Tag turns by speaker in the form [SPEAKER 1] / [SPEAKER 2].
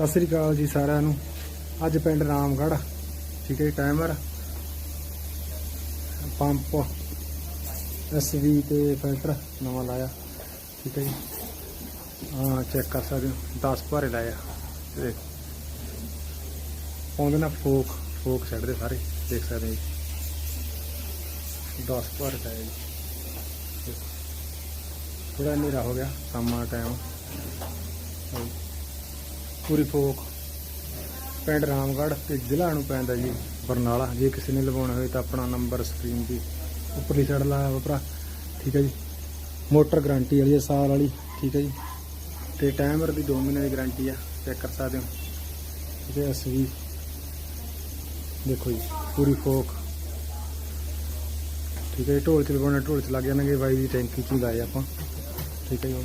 [SPEAKER 1] ਸਤਿ ਸ੍ਰੀ ਅਕਾਲ ਜੀ ਸਾਰਿਆਂ ਨੂੰ। ਅੱਜ ਪਿੰਡ ਰਾਮਗੜ੍ਹ ਠੀਕ ਹੈ ਜੀ, ਟਾਈਮਰ। ਪੰਪ ਐਸਵੀ ਤੇ ਫਿਲਟਰ ਨਵਾਂ ਲਾਇਆ ਠੀਕ ਹੈ ਜੀ। ਹਾਂ ਚੈੱਕ ਕਰ ਸਕਦੇ ਹੋ 10 ਭਾਰੇ ਲਾਇਆ ਤੇ ਪਾਉਂਦੇ ਨਾ ਫੋਕ ਫੋਕ ਛੱਡਦੇ ਸਾਰੇ ਦੇਖ ਸਕਦੇ ਹੋ ਜੀ। 10 ਭਾਰੇ ਲਾਇਆ ਜੀ। ਥੋੜਾ ਹਨੇਰਾ ਹੋ ਗਿਆ ਸ਼ਾਮਾਂ ਦਾ ਟਾਈਮ ਪੂਰੀ ਫੋਕ। ਪਿੰਡ ਰਾਮਗੜ੍ਹ ਤੇ ਜ਼ਿਲ੍ਹਾ ਨੂੰ ਪੈਂਦਾ ਜੀ। ਬਰਨਾਲਾ, ਜੇ ਕਿਸੇ ਨੇ ਲਵਾਉਣਾ ਹੋਵੇ ਤਾਂ ਆਪਣਾ ਨੰਬਰ ਸਕਰੀਨ ਦੀ ਉੱਪਰਲੀ ਸਾਈਡ ਲਾਇਆ ਵਾ ਠੀਕ ਹੈ ਜੀ। ਮੋਟਰ ਗਾਰੰਟੀ ਵਾਲੀ ਹੈ, ਸਾਲ ਵਾਲੀ। ਠੀਕ ਹੈ ਜੀ। ਤੇ ਟਾਈਮਰ ਦੀ 2 ਮਹੀਨੇ ਦੀ ਗਾਰੰਟੀ ਆ। ਚੈੱਕ ਕਰ ਸਕਦੇ ਹੋ। ਠੀਕ ਹੈ, ਅਸੀਂ ਦੇਖੋ ਜੀ, ਪੂਰੀ ਫੋਕ। ਠੀਕ ਹੈ ਜੀ, ਢੋਲ ਚ ਲਗਾਉਣਾ ਢੋਲ ਚ ਲੱਗ ਜਾਣਗੇ। ਬਾਈ ਦੀ ਟੈਂਕੀ ਚ ਹੀ ਲਾਏ ਆਪਾਂ। ਠੀਕ ਹੈ ਜੀ।